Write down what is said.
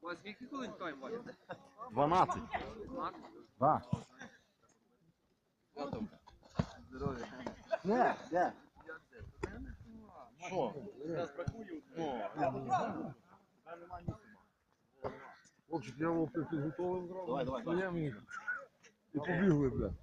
У вас скільки хвилин тайм Ваня? 12. Да. Здоров'я. Не, де? Що? Хлопчик, я його підготовив зразу. Давай, давай, давай. Стоїмо і- І побігли, бля.